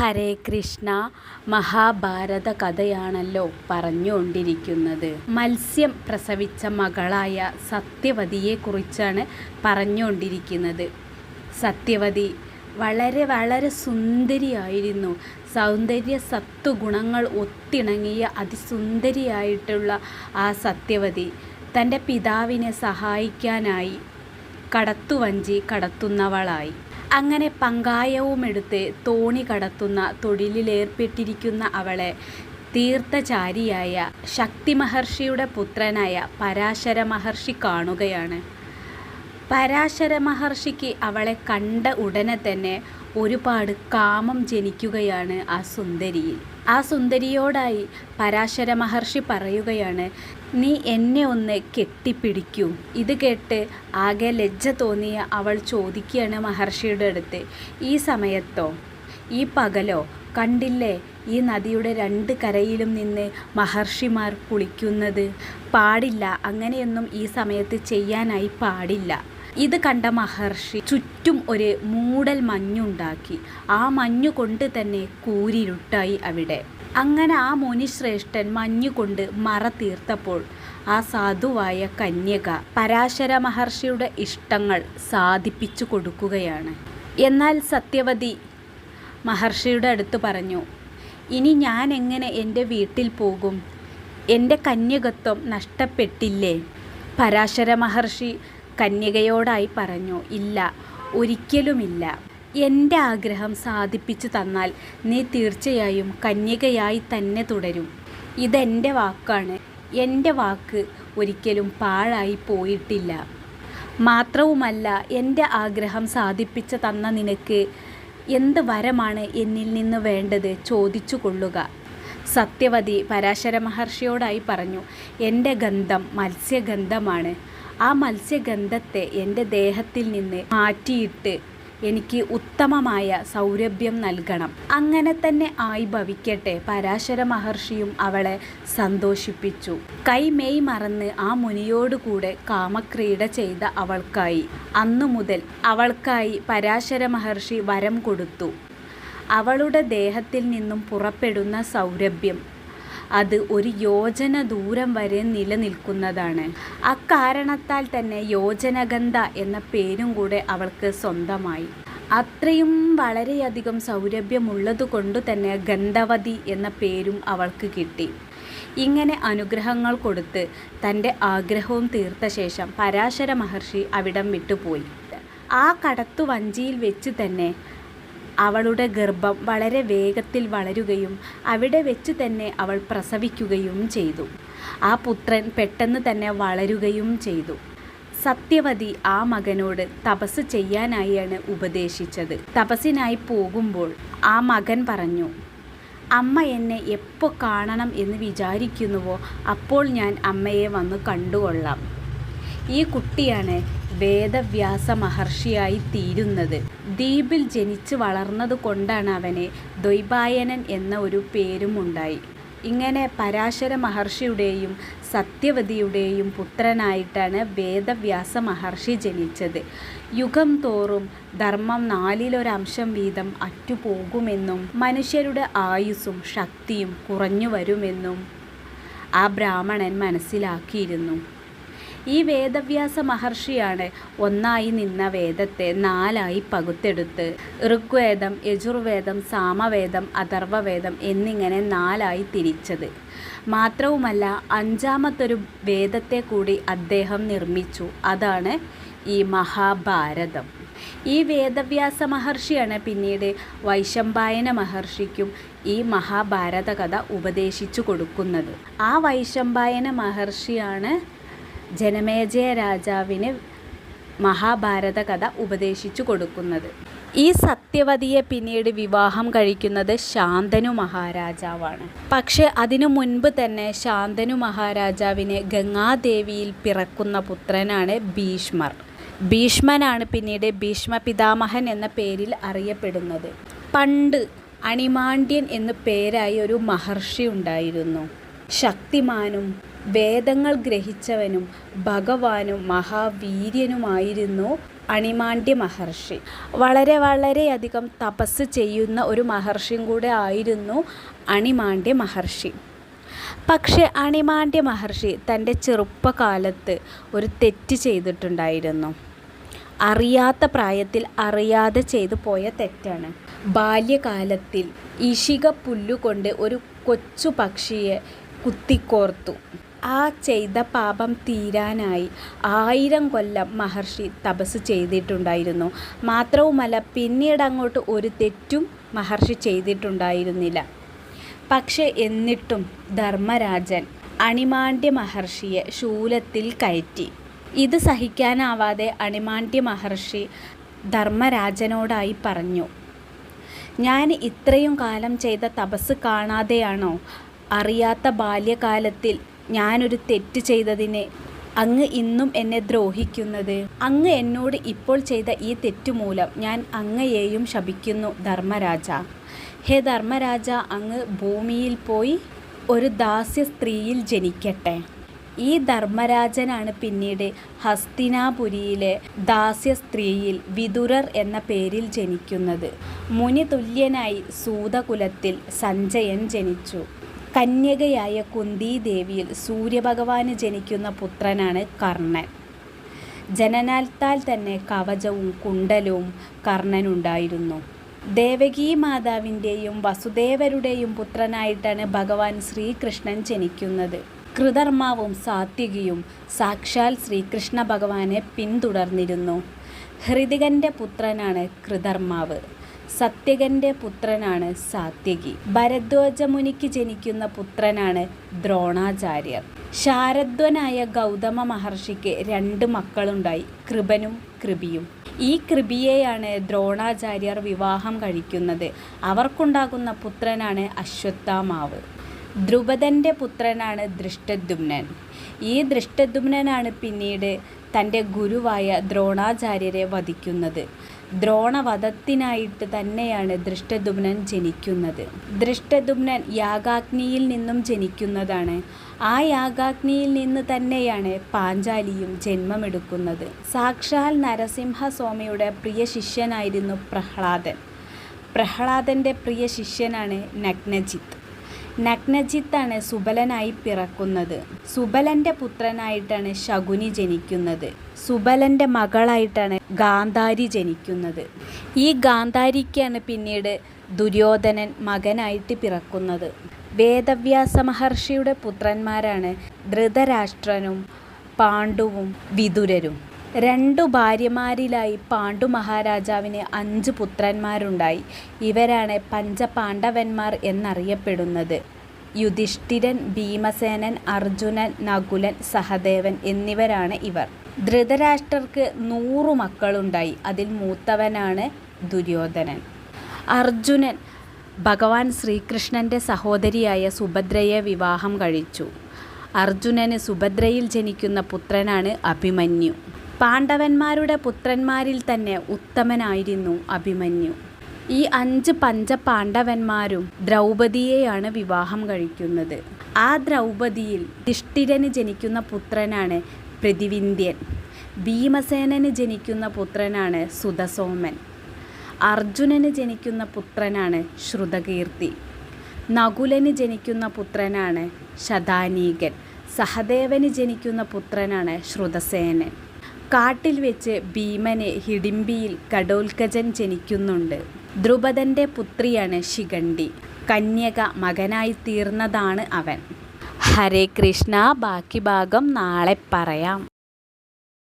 ഹരേ കൃഷ്ണ മഹാഭാരത കഥയാണല്ലോ പറഞ്ഞുകൊണ്ടിരിക്കുന്നത്. മത്സ്യം പ്രസവിച്ച മകളായ സത്യവതിയെക്കുറിച്ചാണ് പറഞ്ഞുകൊണ്ടിരിക്കുന്നത്. സത്യവതി വളരെ വളരെ സുന്ദരിയായിരുന്നു. സൗന്ദര്യ സത്വഗുണങ്ങൾ ഒത്തിണങ്ങിയ അതിസുന്ദരിയായിട്ടുള്ള ആ സത്യവതി തന്റെ പിതാവിനെ സഹായിക്കാനായി കടത്തുവഞ്ചി കടത്തുന്നവളായി. അങ്ങനെ പങ്കായവുമെടുത്ത് തോണി കടത്തുന്ന തൊഴിലിലേർപ്പെട്ടിരിക്കുന്ന അവളെ തീർത്ഥചാരിയായ ശക്തി മഹർഷിയുടെ പുത്രനായ പരാശര മഹർഷി കാണുകയാണ്. പരാശര മഹർഷിക്ക് അവളെ കണ്ട ഉടനെ തന്നെ ഒരുപാട് കാമം ജനിക്കുകയാണ് ആ സുന്ദരിയിൽ. ആ സുന്ദരിയോടായി പരാശര മഹർഷി പറയുകയാണ് നീ എന്നെ ഒന്ന് കെട്ടിപ്പിടിക്കൂ. ഇത് കേട്ട് ആകെ ലജ്ജ തോന്നിയ അവൾ ചോദിക്കുകയാണ് മഹർഷിയുടെ അടുത്ത്. ഈ സമയത്തോ? ഈ പകലോ? കണ്ടില്ലേ ഈ നദിയുടെ രണ്ട് കരയിലും നിന്ന് മഹർഷിമാർ കുളിക്കുന്നത്? പാടില്ല അങ്ങനെയൊന്നും ഈ സമയത്ത് ചെയ്യാനായി പാടില്ല. ഇത് കണ്ട മഹർഷി ചുറ്റും ഒരു മൂടൽ മഞ്ഞുണ്ടാക്കി. ആ മഞ്ഞു കൊണ്ട് തന്നെ കൂരിരുട്ടായി അവിടെ. അങ്ങനെ ആ മുനിശ്രേഷ്ഠൻ മഞ്ഞുകൊണ്ട് മറ തീർത്തപ്പോൾ ആ സാധുവായ കന്യക പരാശര മഹർഷിയുടെ ഇഷ്ടങ്ങൾ സാധിപ്പിച്ചു കൊടുക്കുകയാണ്. എന്നാൽ സത്യവതി മഹർഷിയുടെ അടുത്ത് പറഞ്ഞു ഇനി ഞാൻ എങ്ങനെ എന്റെ വീട്ടിൽ പോകും? എന്റെ കന്യകത്വം നഷ്ടപ്പെട്ടില്ലേ? പരാശര മഹർഷി കന്യകയോടായി പറഞ്ഞു ഇല്ല ഒരിക്കലുമില്ല. എന്റെ ആഗ്രഹം സാധിപ്പിച്ചു തന്നാൽ നീ തീർച്ചയായും കന്യകയായി തന്നെ തുടരും. ഇതെന്റെ വാക്കാണ്. എന്റെ വാക്ക് ഒരിക്കലും പാഴായി പോയിട്ടില്ല. മാത്രവുമല്ല എന്റെ ആഗ്രഹം സാധിപ്പിച്ചു തന്ന നിനക്ക് എന്ത് വരമാണ് എന്നിൽ നിന്ന് വേണ്ടത് ചോദിച്ചു കൊള്ളുക. സത്യവതി പരാശര മഹർഷിയോടായി പറഞ്ഞു എന്റെ ഗന്ധം മത്സ്യഗന്ധമാണ്. ആ മത്സ്യഗന്ധത്തെ എന്റെ ദേഹത്തിൽ നിന്ന് മാറ്റിയിട്ട് എനിക്ക് ഉത്തമമായ സൗരഭ്യം നൽകണം. അങ്ങനെ തന്നെ ആയി ഭവിക്കട്ടെ പരാശര മഹർഷിയും അവളെ സന്തോഷിപ്പിച്ചു. കൈമേയ് മറന്ന് ആ മുനിയോടുകൂടെ കാമക്രീഡ ചെയ്ത അവൾക്കായി. അന്നു മുതൽ അവൾക്കായി പരാശര മഹർഷി വരം കൊടുത്തു. അവളുടെ ദേഹത്തിൽ നിന്നും പുറപ്പെടുന്ന സൗരഭ്യം. അത് ഒരു യോജന ദൂരം വരെ നിലനിൽക്കുന്നതാണ്. അക്കാരണത്താൽ തന്നെ യോജനഗന്ധ എന്ന പേരും കൂടെ അവൾക്ക് സ്വന്തമായി. അത്രയും വളരെയധികം സൗരഭ്യമുള്ളത് കൊണ്ട് തന്നെ ഗന്ധവതി എന്ന പേരും അവൾക്ക് കിട്ടി. ഇങ്ങനെ അനുഗ്രഹങ്ങൾ കൊടുത്ത് തന്റെ ആഗ്രഹവും തീർത്ത ശേഷം പരാശര മഹർഷി അവിടം വിട്ടുപോയി. ആ കടത്തു വഞ്ചിയിൽ വെച്ച് തന്നെ അവളുടെ ഗർഭം വളരെ വേഗത്തിൽ വളരുകയും അവിടെ വെച്ച് തന്നെ അവൾ പ്രസവിക്കുകയും ചെയ്തു. ആ പുത്രൻ പെട്ടെന്ന് തന്നെ വളരുകയും ചെയ്തു. സത്യവതി ആ മകനോട് തപസ് ചെയ്യാനായാണ് ഉപദേശിച്ചത്. തപസ്സിനായി പോകുമ്പോൾ ആ മകൻ പറഞ്ഞു അമ്മ എന്നെ എപ്പോൾ കാണണം എന്ന് വിചാരിക്കുന്നുവോ അപ്പോൾ ഞാൻ അമ്മയെ വന്ന് കണ്ടുകൊള്ളാം. ഈ കുട്ടിയാണ് വേദവ്യാസ മഹർഷിയായി തീരുന്നത് ദ്വീപിൽ ജനിച്ചു വളർന്നത് കൊണ്ടാണ് അവന് ദ്വൈപായനൻ എന്ന ഒരു പേരുമുണ്ടായി. ഇങ്ങനെ പരാശര മഹർഷിയുടെയും സത്യവതിയുടെയും പുത്രനായിട്ടാണ് വേദവ്യാസ മഹർഷി ജനിച്ചത്. യുഗം തോറും ധർമ്മം നാലിലൊരംശം വീതം അറ്റുപോകുമെന്നും മനുഷ്യരുടെ ആയുസ്സും ശക്തിയും കുറഞ്ഞു വരുമെന്നും ആ ബ്രാഹ്മണൻ മനസ്സിലാക്കിയിരുന്നു. ഈ വേദവ്യാസ മഹർഷിയാണ് ഒന്നായി നിന്ന വേദത്തെ നാലായി പകുത്തെടുത്ത്. ഋഗ്വേദം യജുർവേദം സാമവേദം അഥർവവേദം എന്നിങ്ങനെ നാലായി തിരിച്ചത്. മാത്രവുമല്ല അഞ്ചാമത്തൊരു വേദത്തെ കൂടി അദ്ദേഹം നിർമ്മിച്ചു. അതാണ് ഈ മഹാഭാരതം. ഈ വേദവ്യാസ മഹർഷിയാണ് പിന്നീട് വൈശമ്പായന മഹർഷിക്കും ഈ മഹാഭാരത കഥ ഉപദേശിച്ചു കൊടുക്കുന്നത്. ആ വൈശമ്പായന മഹർഷിയാണ് ജനമേജയ രാജാവിന് മഹാഭാരത കഥ ഉപദേശിച്ചു കൊടുക്കുന്നത്. ഈ സത്യവതിയെ പിന്നീട് വിവാഹം കഴിക്കുന്നത് ശാന്തനു മഹാരാജാവാണ്. പക്ഷെ അതിനു മുൻപ് തന്നെ ശാന്തനു മഹാരാജാവിനെ ഗംഗാദേവിയിൽ പിറക്കുന്ന പുത്രനാണ് ഭീഷ്മർ. ഭീഷ്മനാണ് പിന്നീട് ഭീഷ്മ പിതാമഹൻ എന്ന പേരിൽ അറിയപ്പെടുന്നത്. പണ്ട് അണിമാണ്ഡ്യൻ എന്നു പേരായി ഒരു മഹർഷി ഉണ്ടായിരുന്നു. ശക്തിമാനും വേദങ്ങൾ ഗ്രഹിച്ചവനും ഭഗവാനും മഹാവീര്യനുമായിരുന്നു അണിമാണ്ഡ്യ മഹർഷി. വളരെ വളരെയധികം തപസ് ചെയ്യുന്ന ഒരു മഹർഷിയും കൂടെ ആയിരുന്നു അണിമാണ്ഡ്യ മഹർഷി. പക്ഷേ അണിമാണ്ഡ്യ മഹർഷി തന്റെ ചെറുപ്പകാലത്ത് ഒരു തെറ്റ് ചെയ്തിട്ടുണ്ടായിരുന്നു. അറിയാത്ത പ്രായത്തിൽ അറിയാതെ ചെയ്തു പോയ തെറ്റാണ്. ബാല്യകാലത്തിൽ ഇഷിക പുല്ലുകൊണ്ട് ഒരു കൊച്ചു പക്ഷിയെ കുത്തിക്കോർത്തു. ആ ചെയ്ത പാപം തീരാനായി ആയിരം കൊല്ലം മഹർഷി തപസ് ചെയ്തിട്ടുണ്ടായിരുന്നു. മാത്രവുമല്ല പിന്നീട് അങ്ങോട്ട് ഒരു തെറ്റും മഹർഷി ചെയ്തിട്ടുണ്ടായിരുന്നില്ല. പക്ഷെ എന്നിട്ടും ധർമ്മരാജൻ അണിമാണ്ഡ്യ മഹർഷിയെ ശൂലത്തിൽ കയറ്റി. ഇത് സഹിക്കാനാവാതെ അണിമാണ്ഡ്യ മഹർഷി ധർമ്മരാജനോടായി പറഞ്ഞു ഞാൻ ഇത്രയും കാലം ചെയ്ത തപസ് കാണാതെയാണോ? അറിയാത്ത ബാല്യകാലത്തിൽ ഞാനൊരു തെറ്റ് ചെയ്തതിനെ അങ്ങ് ഇന്നും എന്നെ ദ്രോഹിക്കുന്നത്. അങ്ങ് എന്നോട് ഇപ്പോൾ ചെയ്ത ഈ തെറ്റുമൂലം ഞാൻ അങ്ങയെയും ശപിക്കുന്നു ധർമ്മരാജ. ഹേ ധർമ്മരാജ അങ്ങ് ഭൂമിയിൽ പോയി ഒരു ദാസ്യ സ്ത്രീയിൽ ജനിക്കട്ടെ. ഈ ധർമ്മരാജനാണ് പിന്നീട് ഹസ്തിനാപുരിയിലെ ദാസ്യ സ്ത്രീയിൽ വിതുരർ എന്ന പേരിൽ ജനിക്കുന്നത്. മുനി തുല്യനായി സൂതകുലത്തിൽ സഞ്ജയൻ ജനിച്ചു. കന്യകയായ കുന്തി കുന്തിദേവിയിൽ സൂര്യഭഗവാന് ജനിക്കുന്ന പുത്രനാണ് കർണൻ. ജനനാൽത്താൽ തന്നെ കവചവും കുണ്ടലവും കർണനുണ്ടായിരുന്നു. ദേവകീ മാതാവിന്റെയും വസുദേവരുടെയും പുത്രനായിട്ടാണ് ഭഗവാൻ ശ്രീകൃഷ്ണൻ ജനിക്കുന്നത്. കൃതർമാവും സാത്വികിയും സാക്ഷാൽ ശ്രീകൃഷ്ണ ഭഗവാനെ പിന്തുടർന്നിരുന്നു. ഹൃതികന്റെ പുത്രനാണ് കൃതർമാവ്. സത്യകന്റെ പുത്രനാണ് സാത്യകി. ഭരദ്വാജ മുനിക്ക് ജനിക്കുന്ന പുത്രനാണ് ദ്രോണാചാര്യർ. ശാരദ്വനായ ഗൗതമ മഹർഷിക്ക് രണ്ട് മക്കളുണ്ടായി കൃപനും കൃപിയും. ഈ കൃപിയെയാണ് ദ്രോണാചാര്യർ വിവാഹം കഴിക്കുന്നത്. അവർക്കുണ്ടാകുന്ന പുത്രനാണ് അശ്വത്ഥാമാവ്. ധ്രുപദന്റെ പുത്രനാണ് ദൃഷ്ടദ്യുമ്നൻ. ഈ ദൃഷ്ടദ്യുമ്നനാണ് പിന്നീട് തന്റെ ഗുരുവായ ദ്രോണാചാര്യരെ വധിക്കുന്നത്. ദ്രോണവധത്തിനായിട്ട് തന്നെയാണ് ദൃഷ്ടദുമ്നൻ ജനിക്കുന്നത്. ദൃഷ്ടദുമ്നൻ യാഗാഗ്നിയിൽ നിന്നും ജനിക്കുന്നതാണ്. ആ യാഗാഗ്നിയിൽ നിന്ന് തന്നെയാണ് പാഞ്ചാലിയും ജന്മമെടുക്കുന്നത്. സാക്ഷാൽ നരസിംഹസ്വാമിയുടെ പ്രിയ ശിഷ്യനായിരുന്നു പ്രഹ്ലാദൻ. പ്രഹ്ലാദന്റെ പ്രിയ ശിഷ്യനാണ് നഗ്നജിത്ത്. നഗ്നജിത്താണ് സുബലനായി പിറക്കുന്നത്. സുബലന്റെ പുത്രനായിട്ടാണ് ശകുനി ജനിക്കുന്നത്. സുബലന്റെ മകളായിട്ടാണ് ഗാന്ധാരി ജനിക്കുന്നത്. ഈ ഗാന്ധാരിക്കാണ് പിന്നീട് ദുര്യോധനൻ മകനായിട്ട് പിറക്കുന്നത്. വേദവ്യാസ മഹർഷിയുടെ പുത്രന്മാരാണ് ധൃതരാഷ്ട്രനും പാണ്ഡുവും വിതുരരും രണ്ടു ഭാര്യമാരിലായി പാണ്ഡു മഹാരാജാവിന് അഞ്ച് പുത്രന്മാരുണ്ടായി. ഇവരാണ് പഞ്ചപാണ്ഡവന്മാർ എന്നറിയപ്പെടുന്നത്. യുധിഷ്ഠിരൻ ഭീമസേനൻ അർജുനൻ നകുലൻ സഹദേവൻ എന്നിവരാണ് ഇവർ. ധൃതരാഷ്ട്രർക്ക് നൂറു മക്കളുണ്ടായി. അതിൽ മൂത്തവനാണ് ദുര്യോധനൻ. അർജുനൻ ഭഗവാൻ ശ്രീകൃഷ്ണന്റെ സഹോദരിയായ സുഭദ്രയെ വിവാഹം കഴിച്ചു. അർജുനന് സുഭദ്രയിൽ ജനിക്കുന്ന പുത്രനാണ് അഭിമന്യു. പാണ്ഡവന്മാരുടെ പുത്രന്മാരിൽ തന്നെ ഉത്തമനായിരുന്നു അഭിമന്യു. ഈ അഞ്ച് പഞ്ചപാണ്ഡവന്മാരും ദ്രൗപദിയെയാണ് വിവാഹം കഴിക്കുന്നത്. ആ ദ്രൗപദിയിൽ ദിഷ്ടിരന് ജനിക്കുന്ന പുത്രനാണ് പ്രതിവിന്ധ്യൻ ഭീമസേനന് ജനിക്കുന്ന പുത്രനാണ് സുതസോമൻ അർജുനന് ജനിക്കുന്ന പുത്രനാണ് ശ്രുതകീർത്തി. നകുലന് ജനിക്കുന്ന പുത്രനാണ് ശതാനീകൻ. സഹദേവന് ജനിക്കുന്ന പുത്രനാണ് ശ്രുതസേനൻ. കാട്ടിൽ വെച്ച് ഭീമനെ ഹിഡിംബിയിൽ കടോൽക്കജൻ ജനിക്കുന്നുണ്ട്. ദ്രുപദന്റെ പുത്രിയാണ് ശിഖണ്ഡി. കന്യക മകനായി തീർന്നതാണ് അവൻ. ഹരേ കൃഷ്ണ ബാക്കി ഭാഗം നാളെ പറയാം.